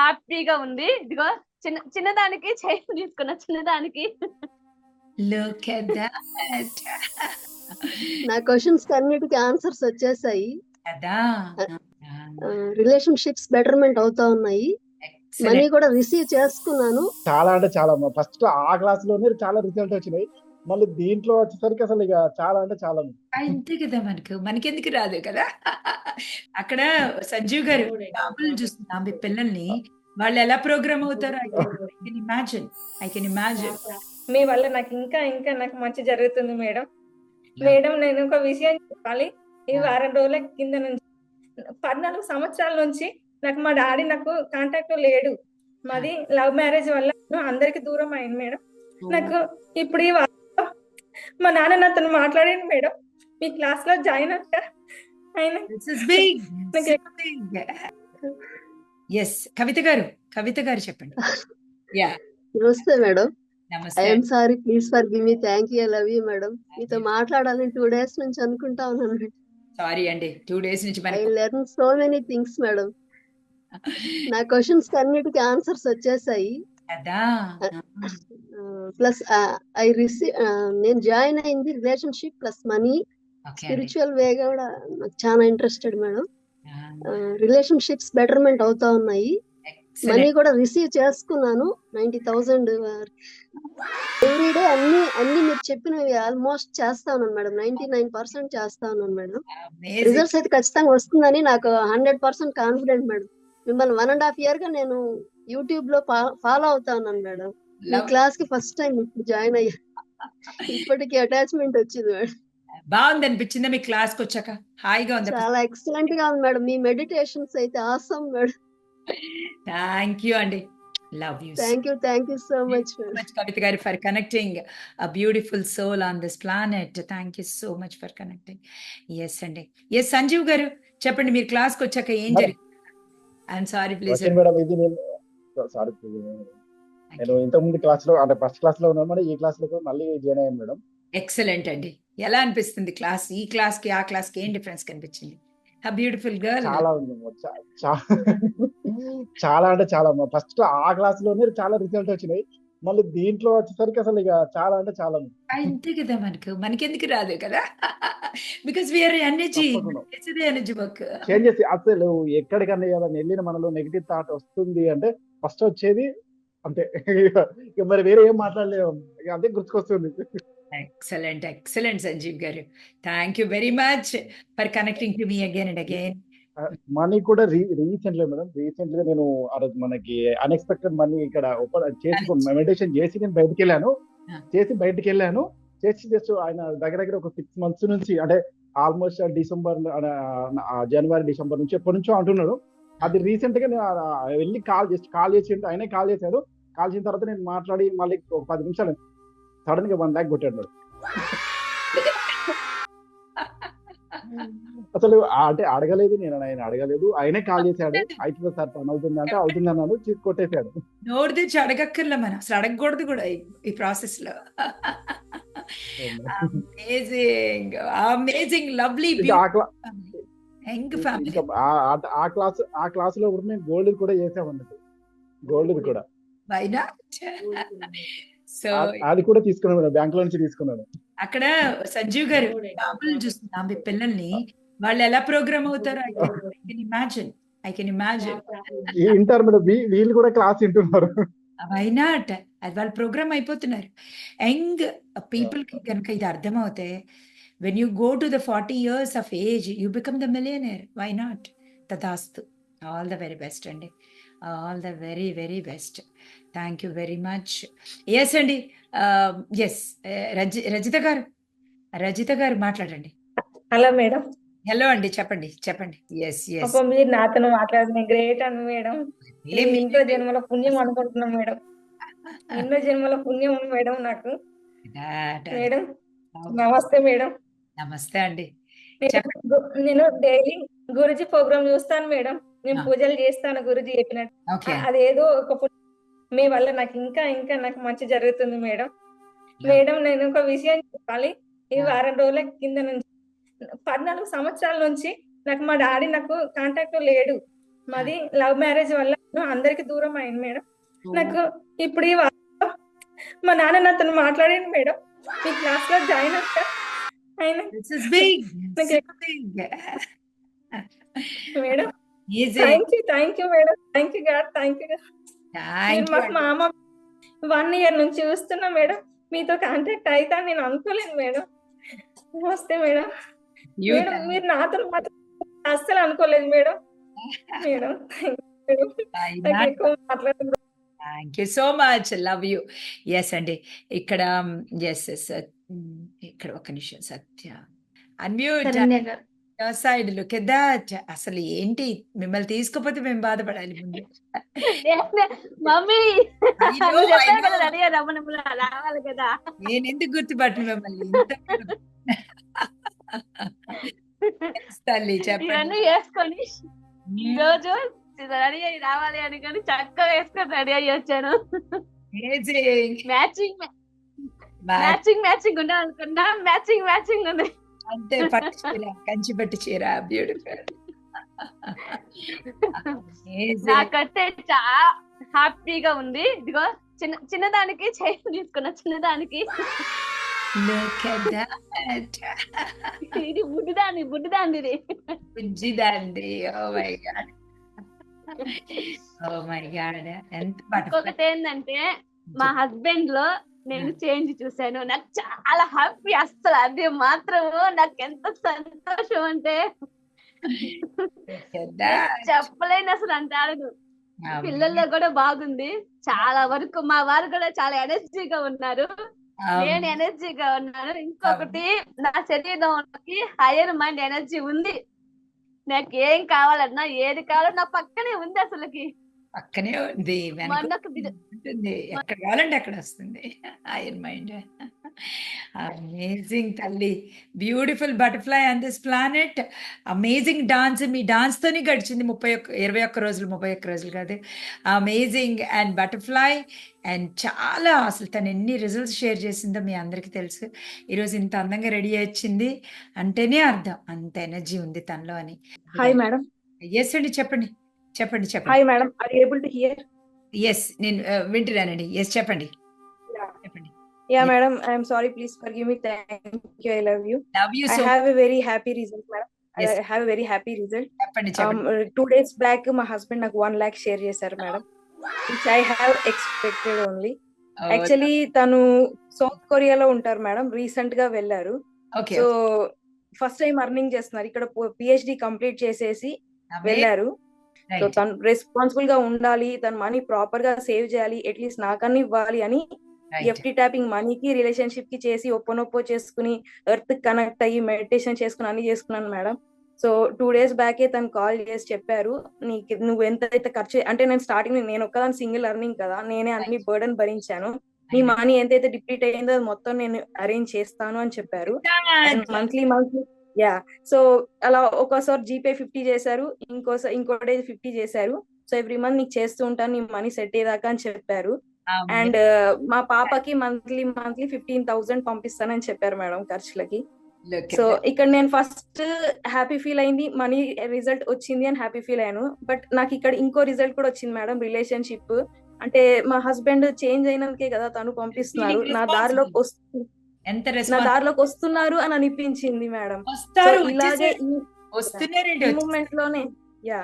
హ్యాపీగా ఉంది. ఇదిగో చిన్న చిన్నదానికి చైన్ తీసుకున్న చిన్నదానికి. లుక్ ఎట్ దట్ నా క్వశ్చన్స్ అన్నిటికీ ఆన్సర్స్ వచ్చేసాయి. కదా? రిలేషన్షిప్స్ బెటర్మెంట్ అవుతా ఉన్నాయి. మనీ కూడా రిసీవ్ చేసుకున్నాను. చాలా అంటే చాలా. ఫస్ట్ ఆ క్లాస్లోనే చాలా రిజల్ట్ వచ్చినాయి. మళ్ళీ దీంట్లో వచ్చేసరికి అసలు ఇక చాలా అంటే చాలా అంతే కదా మనకు. మనకెందుకు రాదు కదా? అక్కడ సంజీవ్ గారు బాబులను చూస్తున్నా మీ పిల్లల్ని. వాళ్ళు ఎలా ప్రోగ్రామ్ అవుతారో I can imagine. I can imagine. మీ వల్ల నాకు ఇంకా ఇంకా నాకు మంచి జరుగుతుంది మేడం. మేడం నేను ఒక విషయం చెప్పాలి. ఈ వారం రోజుల కింద నుంచి పద్నాలుగు సంవత్సరాల నుంచి నాకు మా డాడీ నాకు కాంటాక్ట్ లేడు. మాది లవ్ మ్యారేజ్ వల్ల అందరికి దూరం అయింది మేడం. నాకు ఇప్పుడు ఈ వారంలో మా నాన్న నాతో మాట్లాడింది మేడం. మీ క్లాస్లో జాయిన్ ఎస్ కవిత గారు కవిత గారు చెప్పండి. యా నమస్తే madam. I'm sorry please forgive me thank you love you madam మీతో మాట్లాడాలని టూ డేస్ నుంచి అనుకుంటా ఉన్నాను సారీ అండి టూ డేస్ నుంచి I learn so many things madam నా క్వశ్చన్స్ అన్నిటికీ ఆన్సర్స్ వచ్చేసాయి. కదా ప్లస్ ఐ రిసీవ్ నేను జాయిన్ అయింది relationship plus money spiritual way కూడా నాకు చాలా ఇంట్రెస్టెడ్ మేడం రిలేషన్షిప్స్ బెటర్మెంట్ అవుతా ఉన్నాయి. మనీ కూడా రిసీవ్ చేసుకున్నాను. నైన్టీ థౌసండ్ ఎవ్రీడే అన్ని అన్ని మీరు చెప్పినవి ఆల్మోస్ట్ చేస్తా ఉన్నాను మేడం నైన్టీ నైన్ పర్సెంట్ చేస్తా ఉన్నాను మేడం రిజల్ట్స్ అయితే ఖచ్చితంగా వస్తుందని నాకు హండ్రెడ్ పర్సెంట్ కాన్ఫిడెంట్ మేడం మిమ్మల్ని వన్ అండ్ హాఫ్ ఇయర్గా నేను యూట్యూబ్లో ఫాలో అవుతా ఉన్నాను మేడం. మీ క్లాస్కి ఫస్ట్ టైం ఇప్పుడు జాయిన్ అయ్యా. ఇప్పటికి అటాచ్మెంట్ వచ్చింది మేడం. బాగుంది అనిపించిందా మీ క్లాస్కి వచ్చాక? హాయిగా ఉంది. చాలా ఎక్సలెంట్గా ఉంది మేడం. మీ మెడిటేషన్స్ అయితే ఆసమ్ మేడం. థ్యాంక్ యూ అండి. Love you. Thank you thank you so much much Kavitha garu for connecting a beautiful soul on this planet thank you so much for connecting yes అండి. Yes Sanjeev గారు చెప్పండి మీరు క్లాస్కి వచ్చాక ఏం. జరిగింది? I'm sorry please madam ఇది నేను సారీ నేను ఇంతకు ముందు క్లాస్లో అంటే ఫస్ట్ క్లాస్లో ఉన్నాను మేడం ఈ క్లాస్లో మళ్ళీ జాయిన్ అయ్యాను మేడం. ఎక్సలెంట్ అండి. ఎలా అనిపిస్తుంది క్లాస్? ఈ క్లాస్కి ఆ క్లాస్కి ఏం డిఫరెన్స్ కనిపించింది? ఆ బ్యూటిఫుల్ గర్ల్ చాలా ఉంది చాలా అంటే చాలా ఫస్ట్ ఆ క్లాస్లోనే చాలా రిజల్ట్ వచ్చినాయి. మళ్ళీ దీంట్లో వచ్చేసరికి అసలు ఇక చాలా అంటే చాలా అంతే కదా మనకు. మనకెందుకు రాదు కదా? Because we are energy. Energy work change చేసి అసలు ఎక్కడికన్నా వెళ్ళిన మనలో నెగిటివ్ థాట్ వస్తుంది అంటే ఫస్ట్ వచ్చేది అంతే. ఇక మరి వేరే ఏం మాట్లాడలేము. అదే గుర్తుకొస్తుంది. Excellent excellent Sanjeev garu. Thank you very much for connecting to me again and again money కూడా రీసెంట్లీ మేడం. రీసెంట్గా నేను ఆ రోజు మనకి అన్ఎక్స్పెక్టెడ్ మనీ ఇక్కడ ఓపెన్ చేసి మెడిటేషన్ చేసి నేను బయటికి వెళ్ళాను. చేసి బయటికి వెళ్ళాను చేసి జస్ట్ ఆయన దగ్గర దగ్గర ఒక సిక్స్ మంత్స్ నుంచి అంటే ఆల్మోస్ట్ డిసెంబర్ జనవరి డిసెంబర్ నుంచి ఎప్పటి నుంచో అంటున్నాడు. అది రీసెంట్గా నేను వెళ్ళి కాల్ చేసి కాల్ చేసి ఆయనే కాల్ చేశాడు. కాల్ చేసిన తర్వాత నేను మాట్లాడి మళ్ళీ ఒక పది నిమిషాలు సడన్గా వన్ ల్యాక్ కొట్టాడు అసలు అంటే అడగలేదు నేను ఆయన అడగలేదు. ఆయనే కాల్ చేశాడు. అయితే సార్ పని అవుతుంది అంటే అవుతుంది అన్నాడు. చీట్ కొట్టేశాడు. నోరు తెచ్చి అడగక్కర్లే మనం. అసలు అడగకూడదు కూడా ఈ- ప్రాసెస్లో. అమేజింగ్ అమేజింగ్ లవ్లీ ఆ క్లాస్ ఆ క్లాస్లో కూడా మేము గోల్డ్ కూడా చేసాం అన్నట్టు గోల్డ్ కూడా. సో అది కూడా తీసుకున్నాను బ్యాంక్లో నుంచి తీసుకున్నాను అక్కడ సంజీవ్ గారు బాబులను చూస్తున్నా మీ పిల్లల్ని. వాళ్ళు ఎలా ప్రోగ్రామ్ అవుతారో I can imagine I can imagine ఈ ఇంటర్ మేడం వీ- వీళ్ళు కూడా క్లాస్ వింటున్నారు. వై నాట్ అది వాళ్ళు ప్రోగ్రామ్ అయిపోతున్నారు. యంగ్ పీపుల్కి కనుక ఇది అర్థమవుతే when you go to the forty years of age you become the millionaire why not తదాస్తు ఆల్ ద వెరీ బెస్ట్ అండి all the very very best thank you very much yes అండి yes రజి రజిత గారు. రజిత గారు మాట్లాడండి. హలో మేడం హలో అండి చెప్పండి చెప్పండి. ఎస్ ఎస్ మీరు నాతో మాట్లాడిన గ్రేట్ అని మేడం ఇంట్లో జన్మల పుణ్యం అనుకుంటున్నాం మేడం ఎన్నో జన్మల పుణ్యం మేడం నాకు. మేడం నమస్తే మేడం నమస్తే అండి. నేను డైలీ గురుజీ ప్రోగ్రామ్ చూస్తాను మేడం. నేను. పూజలు చేస్తాను గురుజీ చెప్పినట్టు. అదేదో ఒక మీ వల్ల నాకు ఇంకా ఇంకా నాకు మంచి జరుగుతుంది మేడం. మేడం నేను ఒక విషయం చెప్పాలి. ఈ. వారం రోజుల కింద నుంచి పద్నాలుగు సంవత్సరాల నుంచి నాకు మా డాడీ నాకు కాంటాక్ట్ లేడు. మాది లవ్ మ్యారేజ్ వల్ల అందరికి దూరం అయింది మేడం. నాకు ఇప్పుడు ఈ వారంలో మా నాన్న నాతో మాట్లాడాను మేడం. మీ క్లాస్లో జాయిన్ అవుతా This is big. Like So big. Madam Easy. Thank you thank you madam thank you god thank you Thank మాకు you. మా అమ్మ వన్ ఇయర్ నుంచి చూస్తున్నా మేడం. మీతో కాంటాక్ట్ అవుతా నేను అనుకోలేదు మేడం. నమస్తే మేడం. You మేడం మీరు నాతో మాత్రం అస్సలు అనుకోలేదు మేడం. మేడం నాకు. ఎక్కువ మాట్లాడదు thank you so much love you yes అండి. ఇక్కడ ఎస్ ఎస్ ఇక్కడ ఒక నిమిషం Satya. Unmute side look that అసలు ఏంటి? మిమ్మల్ని తీసుకుపోతే మేము బాధపడాలి మమ్మీ. నేను ఎందుకు గుర్తుపట్టను మిమ్మల్ని? తల్లి చెప్పండి. వేసుకొని ఈ రోజు రెడీ అయ్యి రావాలి అని కానీ చక్కగా వేసుకొని రెడీ అయ్యి వచ్చాను. Amazing. మ్యాచింగ్ మ్యాచింగ్ మ్యాచింగ్ ఉండాలనుకున్నా మ్యాచింగ్ మ్యాచింగ్ ఉంది. అంతే పట్టు చీర కంచి పట్టు చీర బ్యూటిఫుల్ నాకైతే చాలా హ్యాపీగా ఉంది. ఇదిగో చిన్న చిన్నదానికి చైన్ తీసుకున్నా చిన్నదానికి. ఇది బుడ్డిదాన్ని బుడ్డిదాన్ని ఇది బుజ్జిదండి oh my god oh my god ఎంత ఇంకొకటి ఏంటంటే మా హస్బెండ్లో నేను చేంజ్ చూసాను నాకు చాలా హ్యాపీ అసలు అది మాత్రము నాకు ఎంత సంతోషం అంటే చెప్పలేను అసలు అంటారు పిల్లల్లో కూడా బాగుంది. చాలా వరకు మా వారు కూడా చాలా ఎనర్జీగా ఉన్నారు. నేను ఎనర్జీగా ఉన్నాను. ఇంకొకటి నా శరీరంలోకి హైయర్ మైండ్ ఎనర్జీ ఉంది. నాకు ఏం కావాలన్నా ఏది కావాలో నా పక్కనే ఉంది అసలుకి. పక్కనే ఉంది ఉంటుంది. ఎక్కడ కావాలంటే అక్కడ వస్తుంది. ఐరన్ మైండ్ అమేజింగ్ తల్లి. Beautiful butterfly on this planet amazing dance me dance తోనే గడిచింది ముప్పై ఒక్క ఇరవై ఒక్క రోజులు ముప్పై ఒక్క రోజులు కాదు. అమేజింగ్ అండ్ బటర్ఫ్లై అండ్ చాలా అసలు తను ఎన్ని రిజల్ట్స్ షేర్ చేసిందో మీ అందరికీ తెలుసు. ఈరోజు ఇంత అందంగా రెడీ వచ్చింది. అంటేనే అర్థం. అంత ఎనర్జీ ఉంది తనలో అని. Hi, madam. ఎస్ అండి చెప్పండి. చెప్పండి చెప్పండి madam. Are you able to hear? Yes నేను uh, వింటున్నానండి ఎస్ చెప్పండి. చెప్పండి Yeah, madam. I'm sorry. Please forgive me. Thank you. I love you. Love you so have a very happy result, madam. Yes. I have a very happy result. చెప్పండి Um, two days back, my husband నాకు one lakh share చేశారు madam which I have expected only Oh, actually తను south కొరియాలో ఉంటారు madam రీసెంట్గా వెళ్ళారు so first time earning చేస్తున్నారు ఇక్కడ పిహెచ్డి కంప్లీట్ చేసేసి వెళ్ళారు సో తను రెస్పాన్సిబుల్గా ఉండాలి తన మనీ ప్రాపర్గా సేవ్ చేయాలి అట్లీస్ట్ నాకన్నా ఇవ్వాలి అని ఎఫ్టీ ట్యాపింగ్ మనీకి రిలేషన్షిప్కి చేసి ఒప్పనొప్పో చేసుకుని ఎర్త్ కనెక్ట్ అయ్యి మెడిటేషన్ చేసుకుని అన్ని చేసుకున్నాను మేడం. సో టూ డేస్ బ్యాకే తను కాల్ చేసి చెప్పారు నీకు నువ్వు ఎంత అయితే ఖర్చు అంటే నేను స్టార్టింగ్ నేను ఒక్కదాని సింగిల్ అర్నింగ్ కదా నేనే అన్ని బర్డన్ భరించాను. నీ మనీ ఎంతైతే డిప్లీట్ అయ్యిందో అది మొత్తం నేను అరేంజ్ చేస్తాను అని చెప్పారు. మంత్లీ మంత్లీ యా సో అలా ఒకసారి జీపే ఫిఫ్టీ చేశారు ఇంకోసారి ఇంకో డే ఫిఫ్టీ చేశారు. సో ఎవ్రీ మంత్ నీకు చేస్తూ ఉంటాను నీ మనీ సెట్ అయ్యేదాకా అని చెప్పారు. అండ్ మా పాపకి మంత్లీ మంత్లీ ఫిఫ్టీన్ థౌసండ్ పంపిస్తానని చెప్పారు మేడం ఖర్చులకి. సో ఇక్కడ నేను ఫస్ట్ హ్యాపీ ఫీల్ అయింది మనీ రిజల్ట్ వచ్చింది అని హ్యాపీ ఫీల్ అయ్యాను. బట్ నాకు ఇక్కడ ఇంకో రిజల్ట్ కూడా వచ్చింది మేడం రిలేషన్షిప్ అంటే మా హస్బెండ్ చేంజ్ అయినందుకే కదా తను పంపిస్తున్నారు. నా దారిలోకి వస్తు ఎంత దారిలోకి వస్తున్నారు అని అనిపించింది మేడం. వస్తారు ఇలాగే మూమెంట్లోనే యా